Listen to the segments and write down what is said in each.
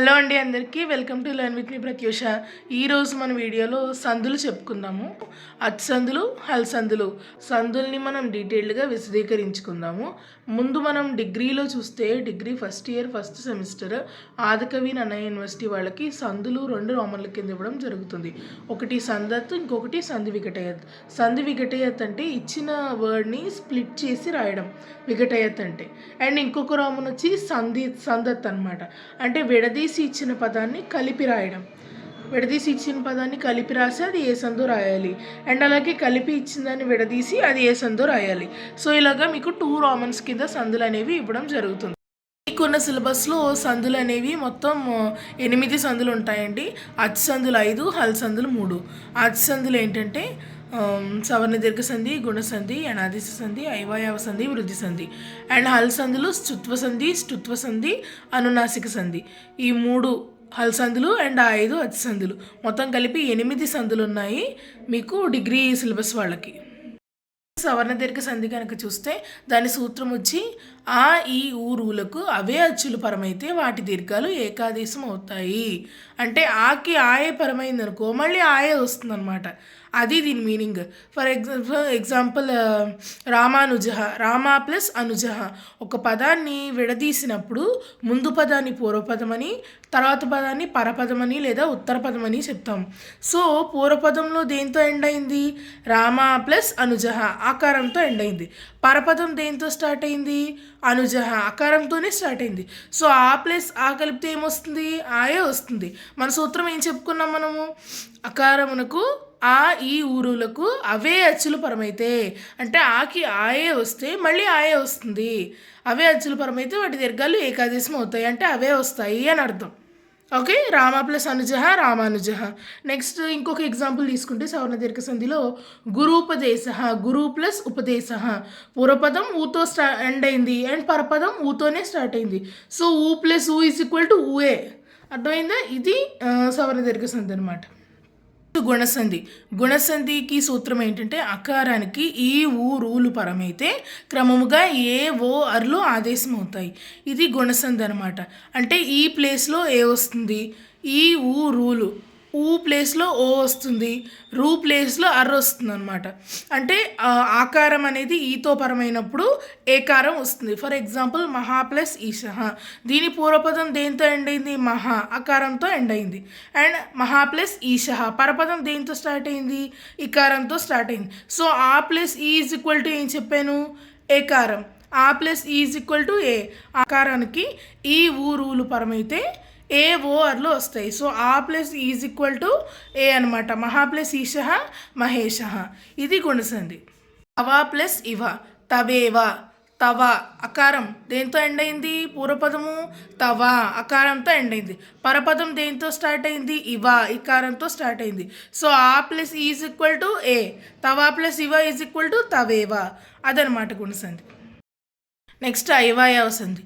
Hello అండి అందరికీ. Welcome to with me Prathyusha. ఈరోజు మన వీడియోలో సందులు చెప్పుకుందాము. అచ్ హల్సందులు సందుల్ని మనం డీటెయిల్డ్గా విశదీకరించుకుందాము. ముందు మనం డిగ్రీలో చూస్తే degree first year first semester Adikavi Nannaya university వాళ్ళకి సందులు రెండు రోమన్ల కింద ఇవ్వడం జరుగుతుంది. ఒకటి సందత్ ఇంకొకటి సంధి వికటయత్ సంధి వికటయత్ అంటే ఇచ్చిన వర్డ్ని స్ప్లిట్ చేసి రాయడం వికటయత్ అంటే. అండ్ ఇంకొక రోమన్ వచ్చి సంధి సందత్ అనమాట అంటే విడదీసి ఇచ్చిన పదాన్ని కలిపి రాయడం. విడదీసి ఇచ్చిన పదాన్ని కలిపి రాసి అది ఏ సందు రాయాలి. అండ్ అలాగే కలిపి ఇచ్చిన దాన్ని విడదీసి అది ఏ సందు రాయాలి. సో ఇలాగా మీకు టూ రామన్స్ కింద సందులు అనేవి ఇవ్వడం జరుగుతుంది. మీకున్న సిలబస్లో సందులు అనేవి మొత్తం ఎనిమిది సందులు ఉంటాయండి. అచ్ సందులు ఐదు హల్ సందులు మూడు. అచ్ సందులు ఏంటంటే Um, సవర్ణ దీర్ఘ సంధి గుణసంధి అనాదిశ సంధి ఐవాయవ సంధి వృద్ధి సంధి. అండ్ హల్ సంధులు స్తుత్వ సంధి స్తుత్వ సంధి అనునాసిక సంధి. ఈ మూడు హల్ సందులు అండ్ ఆ ఐదు అతి సందులు. మొత్తం కలిపి ఎనిమిది సందులు ఉన్నాయి మీకు డిగ్రీ సిలబస్ వాళ్ళకి. సవర్ణ దీర్ఘ సంధి కనుక చూస్తే దాని సూత్రం వచ్చి ఆ ఈ ఊరులకు అవే అచ్చులు పరమైతే వాటి దీర్ఘాలు ఏకాదేశం అవుతాయి. అంటే ఆకి ఆయే పరమైంది అనుకో మళ్ళీ ఆయే వస్తుందన్నమాట. అది దీని meaning. For example example Ramanuja Rama plus అనుజ ఒక పదాన్ని విడదీసినప్పుడు ముందు పదాన్ని పూర్వపదమని తర్వాత పదాన్ని పరపదమని లేదా ఉత్తర పదమని చెప్తాం. సో పూర్వపదంలో దేంతో ఎండ్ అయింది? రామ ప్లస్ అనుజ ఆకారంతో ఎండ్ అయింది. పరపదం దేంతో స్టార్ట్ అయింది? అనుజ ఆకారంతోనే స్టార్ట్ అయింది. సో ఆ ప్లస్ ఆ కలిపితే ఏమొస్తుంది? ఆయే వస్తుంది. మన సూత్రం ఏం చెప్పుకున్నాం మనము? అకారమునకు ఆ ఈ ఊరులకు అవే అచ్చులు పరమైతే. అంటే ఆకి ఆయే వస్తే మళ్ళీ ఆయే వస్తుంది. అవే అచ్చులు పరమైతే వాటి దీర్ఘాలు ఏకాదేశం అవుతాయి అంటే అవే వస్తాయి అని అర్థం. ఓకే రామ ప్లస్ అనుజహ రామానుజ నెక్స్ట్ ఇంకొక ఎగ్జాంపుల్ తీసుకుంటే సవర్ణ దీర్ఘ సంధిలో గురూపదేశ గురు ప్లస్ ఉపదేశ. పూర్వపదం ఊతో స్టా ఎండ్ అయింది అండ్ పరపదం ఊతోనే స్టార్ట్ అయింది. సో ఊ ప్లస్ ఊ ఈజ్ ఈక్వల్ టు ఊఏ అర్థమైందా? ఇది సవర్ణ దీర్ఘ సంధి అనమాట గుణసంధి. గుణసంధికి సూత్రం ఏంటంటే అకారానికి ఈ ఊ రూలు పరమైతే క్రమముగా ఏ ఓ అర్లు ఆదేశం అవుతాయి ఇది గుణసంధి అనమాట అంటే ఈ ప్లేస్లో ఏ వస్తుంది? ఈ ఊ రూలు. ఊ ప్లేస్లో ఓ వస్తుంది రూ ప్లేస్లో అర్ వస్తుంది అనమాట అంటే ఆకారం అనేది ఈతో పరమైనప్పుడు ఏకారం వస్తుంది. ఫర్ ఎగ్జాంపుల్ మహా ప్లస్ ఈశ దీని పూర్వపదం దేంతో ఎండ్ అయింది? మహా ఆకారంతో ఎండ్ అయింది. అండ్ మహా ప్లస్ ఈశ పరపదం దేంతో స్టార్ట్ అయింది? ఇకారంతో స్టార్ట్ అయింది. సో ఆ ప్లస్ ఈజ్ ఈక్వల్ టు ఏం చెప్పాను? ఏకారం. ఆ ప్లస్ ఈజ్ ఈక్వల్ టు ఏ? ఆకారానికి ఈ ఊరులు పరమైతే ఏ ఓఆర్లో వస్తాయి. సో ఆ ప్లస్ ఈజ్ ఈక్వల్ టు ఏ అనమాట మహా ప్లస్ ఈశ మహేష ఇది గుణసంధి. అవా ప్లస్ ఇవ. తవేవ. తవ. అకారం దేంతో ఎండ్ అయింది? పూర్వపదము తవ. అకారంతో ఎండ్ అయింది. పరపదం దేంతో స్టార్ట్ అయింది? ఇవ. ఇకారంతో స్టార్ట్ అయింది. సో ఆ ప్లస్ ఈజ్ ఈక్వల్ టు ఏ తవా ప్లస్ ఇవ ఈజ్ ఈక్వల్ టు తవేవ. అదనమాట గుణసంధి. నెక్స్ట్ ఐవాయ సంధి.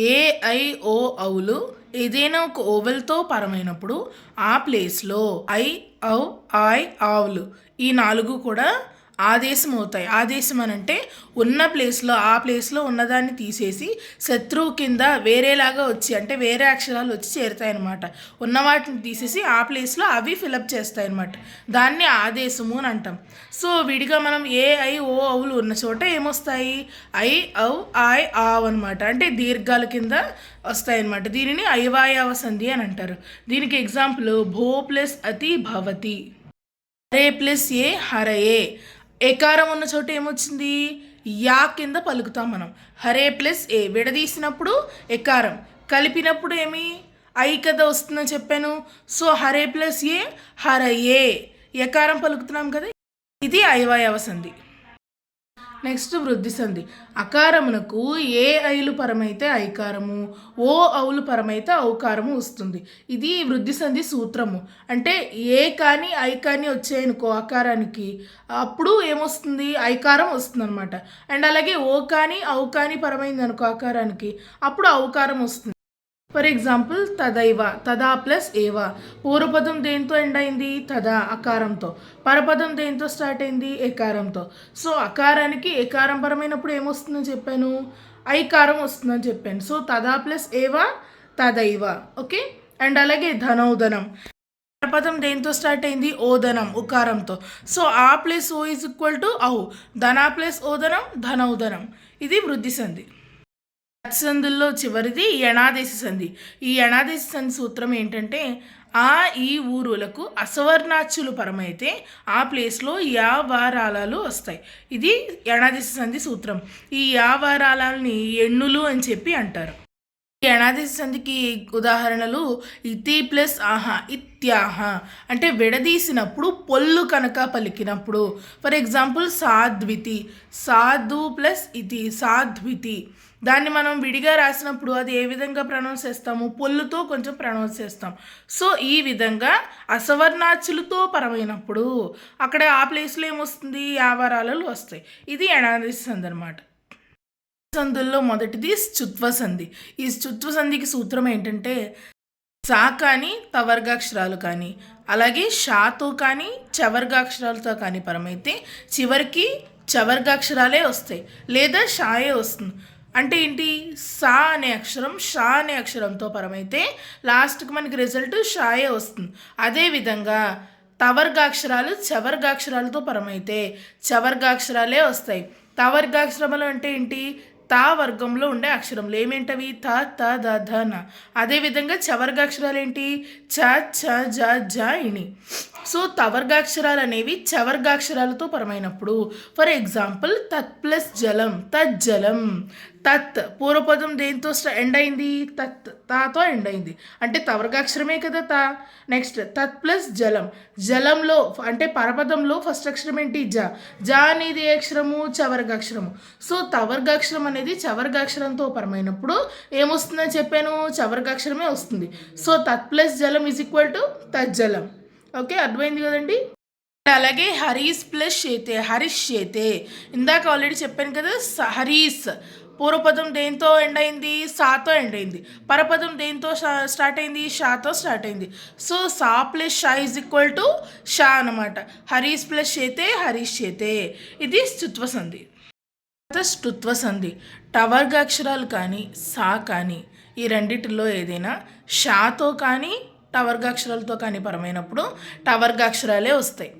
ఏ ఐ ఓ ఔలు ఏదైనా ఒక ఓవెల్తో పరమైనప్పుడు ఆ ప్లేస్లో ఐ ఔ ఆయ్ ఆవులు ఈ నాలుగు కూడా ఆదేశం అవుతాయి. ఆదేశం అని అంటే ఉన్న ప్లేస్లో ఆ ప్లేస్లో ఉన్నదాన్ని తీసేసి శత్రువు కింద వేరేలాగా వచ్చి అంటే వేరే అక్షరాలు వచ్చి చేరుతాయి అనమాట ఉన్న వాటిని తీసేసి ఆ ప్లేస్లో అవి ఫిలప్ చేస్తాయి అనమాట దాన్ని ఆదేశము అని అంటాం. సో విడిగా మనం ఏ ఐ ఓ అవులు ఉన్న చోట ఏమొస్తాయి? ఐ ఔ ఐ ఆవ్ అనమాట అంటే దీర్ఘాల కింద వస్తాయి అనమాట దీనిని ఐవాయవ సంధి అని అంటారు. దీనికి ఎగ్జాంపుల్ భో ప్లస్ అతి భవతి. హరే ప్లస్ ఏ హరయే ఏకారం ఉన్న చోట ఏమొచ్చింది? యా కింద పలుకుతాం మనం. హరే ప్లస్ ఏ విడదీసినప్పుడు ఎకారం కలిపినప్పుడు ఏమి? ఐ కదా వస్తుందని చెప్పాను. సో హరే ప్లస్ ఏ హరయే ఎకారం పలుకుతున్నాం కదా? ఇది ఐవాయవ సంధి. నెక్స్ట్ వృద్ధి సంధి. అకారమునకు ఏ ఐలు పరమైతే ఐకారము ఓ ఔలు పరమైతే ఔకారము వస్తుంది. ఇది వృద్ధి సంధి సూత్రము. అంటే ఏ కానీ ఐ కానీ వచ్చాయనుకో అకారానికి అప్పుడు ఏమొస్తుంది? ఐకారం వస్తుంది అనమాట అండ్ అలాగే ఓ కానీ ఔ కానీ పరమైంది అనుకో అకారానికి అప్పుడు ఔకారం వస్తుంది. ఫర్ ఎగ్జాంపుల్ తదైవ తదా ప్లస్ ఏవ పూర్వపదం దేంతో ఎండ్ అయింది తదా అకారంతో పరపదం దేంతో స్టార్ట్ అయింది ఎకారంతో సో అకారానికి ఎకారం పరమైనప్పుడు ఏమొస్తుందని చెప్పాను ఐకారం వస్తుందని చెప్పాను సో తదా ప్లస్ ఏవ తదైవ ఓకే అండ్ అలాగే ధనౌధనం పరపదం దేంతో స్టార్ట్ అయింది ఓదనం ఉకారంతో సో ఆ ప్లస్ ఓ ఈజ్ ఈక్వల్ టు ఔ ధనా ప్లస్ ఓదనం ధనౌదనం ఇది వృద్ధి సంధి సంధుల్లో చివరిది యణాదేశ సంధి. ఈ యణాదేశ సంధి సూత్రం ఏంటంటే ఆ ఈ ఊరులకు అసవర్ణాచ్యులు పరమైతే ఆ ప్లేస్లో యావారాలాలు వస్తాయి. ఇది యణాదేశ సంధి సూత్రం. ఈ యావారాలని ఎన్నులు అని చెప్పి అంటారు. ఈ సంధికి ఉదాహరణలు ఇతి ప్లస్ ఆహా ఇత్యాహ. అంటే విడదీసినప్పుడు పొల్లు కనుక పలికినప్పుడు. ఫర్ ఎగ్జాంపుల్ సాద్వితి సాధు ప్లస్ ఇతి సాద్వితి దాన్ని మనం విడిగా రాసినప్పుడు అది ఏ విధంగా ప్రొనౌన్స్ చేస్తాము? పొల్లుతో కొంచెం ప్రొనౌన్స్ చేస్తాం. సో ఈ విధంగా అసవర్ణాచులతో పరమైనప్పుడు అక్కడ ఆ ప్లేస్లో ఏమొస్తుంది? యావరాలలు వస్తాయి. ఇది ఎనాలిసిస్ సంధి అనమాట సంధుల్లో మొదటిది స్థుత్వ సంధి ఈ స్థుత్వ సంధికి సూత్రం ఏంటంటే సా కానీ తవర్గాక్షరాలు కానీ అలాగే షాతో కానీ చవర్గాక్షరాలతో కానీ పరమైతే చివరికి చవర్గాక్షరాలే వస్తాయి. లేదా షాయే వస్తుంది. అంటే ఏంటి? సా అనే అక్షరం షా అనే అక్షరంతో పరమైతే లాస్ట్కి మనకి రిజల్ట్ షాయే వస్తుంది. అదేవిధంగా తవర్గాక్షరాలు చవర్గాక్షరాలతో పరమైతే చవర్గాక్షరాలే వస్తాయి. తవర్గాక్షరములు అంటే ఏంటి? తా వర్గంలో ఉండే అక్షరములు. ఏమేంటవి? త త ద ధ న. అదేవిధంగా చవర్గాక్షరాలు ఏంటి? చ చ జ జ ఇణి. సో తవర్గాక్షరాలు అనేవి చవర్గాక్షరాలతో పరమైనప్పుడు ఫర్ ఎగ్జాంపుల్ తత్ ప్లస్ జలం తత్ జలం తత్. పూర్వపదం దేంతో ఎండ్ అయింది తత్. తాతో ఎండ్ అయింది అంటే తవర్గాక్షరమే కదా తా. నెక్స్ట్ తత్ ప్లస్ జలం. జలంలో అంటే పరపదంలో ఫస్ట్ అక్షరం ఏంటి? జ. జ అనేది ఏ అక్షరము? చవర్గాక్షరము. సో తవర్గాక్షరం అనేది చవర్గాక్షరంతో పరమైనప్పుడు ఏమొస్తుందని చెప్పాను? చవర్గాక్షరమే వస్తుంది. సో తత్ ప్లస్ జలం ఈజ్ ఈక్వల్ టు తత్ జలం ఓకే అర్థమైంది కదండి? అలాగే హరీస్ ప్లస్ చేతే హరీష్ చేతే ఇందాక ఆల్రెడీ చెప్పాను కదా స- హరీస్ పూర్వపదం దేంతో ఎండ్ అయింది? సాతో ఎండ్ అయింది. పరపదం దేంతో స్టార్ట్ అయింది? షాతో స్టార్ట్ అయింది. సో సా ప్లస్ షా ఇజ్ ఈక్వల్ టు షా అనమాట హరీస్ ప్లస్ చేతే హరీష్ చేతే ఇది స్థుత్వ సంధి. స్తుత్వ స్థుత్వ సంధి టవర్గాక్షరాలు కానీ సా కానీ ఈ రెండిటిలో ఏదైనా షాతో కానీ టవర్గాక్షరాలతో కానీ పరమైనప్పుడు టవర్గాక్షరాలే వస్తాయి.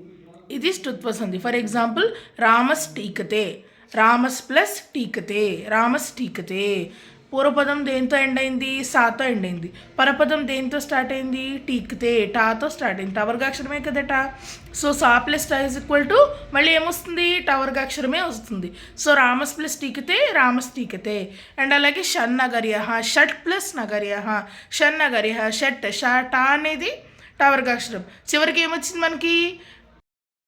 ఇది స్థుత్వ సంధి ఫర్ ఎగ్జాంపుల్ రామస్ టీకతే రామస్ ప్లస్ టీకతే రామస్ టీకతే పూర్వపదం దేంతో ఎండ్ అయింది? సాతో ఎండ్ అయింది. పరపదం దేంతో స్టార్ట్ అయింది? టీక్తే టాతో స్టార్ట్ అయింది. టవర్గాక్షరమే కదట సో సా ప్లస్ టా ఇస్ ఈక్వల్ టు మళ్ళీ ఏమొస్తుంది? టవర్గాక్షరమే వస్తుంది. సో రామస్ ప్లస్ టీకితే రామస్ టీకతే అండ్ అలాగే షన్ నగర్య షట్ ప్లస్ నగర్య షన్ నగర్య షట్ షా టా అనేది టవర్గాక్షరం చివరికి ఏమొచ్చింది మనకి?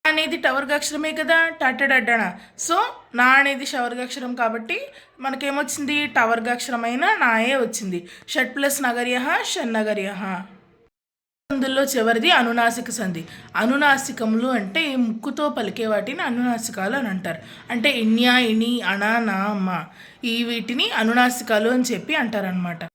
అనేది టవర్గాక్షరమే కదా టట్టడడ్డన సో నా అనేది షవర్గాక్షరం కాబట్టి మనకేమొచ్చింది? టవర్గాక్షరమైన నాయే వచ్చింది. షట్ ప్లస్ నగర్య షన్నగర్య అందులో చివరిది అనునాసిక సంధి. అనునాసికములు అంటే ముక్కుతో పలికే వాటిని అనునాసికాలు అని అంటారు. అంటే ఇన్యా ఇణి అనా నా మా. ఈ వీటిని అనునాసికాలు అని చెప్పి అంటారనమాట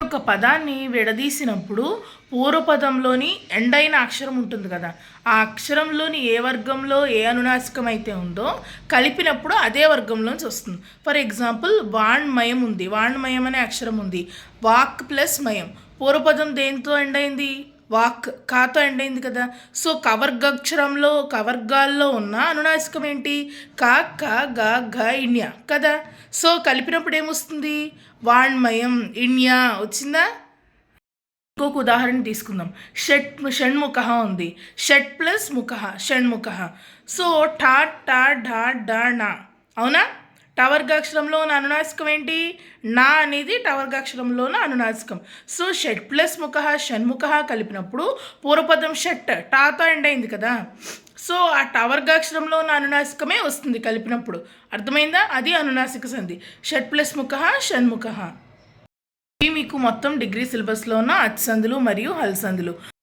ఒక పదాన్ని విడదీసినప్పుడు పూర్వపదంలోని ఎండైన అక్షరం ఉంటుంది కదా ఆ అక్షరంలోని ఏ వర్గంలో ఏ అనునాసికం అయితే ఉందో కలిపినప్పుడు అదే వర్గంలోంచి వస్తుంది. ఫర్ ఎగ్జాంపుల్ వాణ్మయం ఉంది. వాణ్మయం అనే అక్షరం ఉంది. వాక్ ప్లస్ మయం. పూర్వపదం దేంతో ఎండ్ అయింది వాక్ కాతో ఎండ్ అయింది కదా. సో కవర్గక్షరంలో కవర్గాల్లో ఉన్న అనునాసికం ఏంటి? కా క గ ఘ ఇణ్య కదా. సో కలిపినప్పుడు ఏమొస్తుంది? వాణ్మయం ఇణ్య వచ్చిందా? ఇంకొక ఉదాహరణ తీసుకుందాం. షట్ షణ్ముఖ ఉంది. షట్ ప్లస్ ముఖ షణ్ముఖ. సో ఠా ఠా ఢా డా నా అవునా? టవర్గాక్షరంలో ఉన్న అనునాసికం ఏంటి? నా అనేది టవర్గాక్షరంలో ఉన్న అనునాసికం. సో షట్ ప్లస్ ముఖ షణ్ముఖ కలిపినప్పుడు పూర్వపదం షట్ టాతో ఎండ్ అయింది కదా. సో ఆ టవర్గాక్షరంలో ఉన్న అనునాసికమే వస్తుంది కలిపినప్పుడు. అర్థమైందా? అది అనునాసిక సంధి. షట్ ప్లస్ ముఖ షణ్ముఖ ఇవి మీకు మొత్తం డిగ్రీ సిలబస్లో ఉన్న అచ్చందులు మరియు హల్సందులు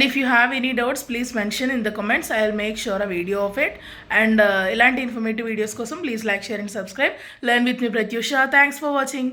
and if you have any doubts please mention in the comments I will make sure a video of it and ఇలాంటి ఇన్ఫర్మేటివ్ వీడియోస్ కోసం please like share and subscribe learn with me Prathyusha thanks for watching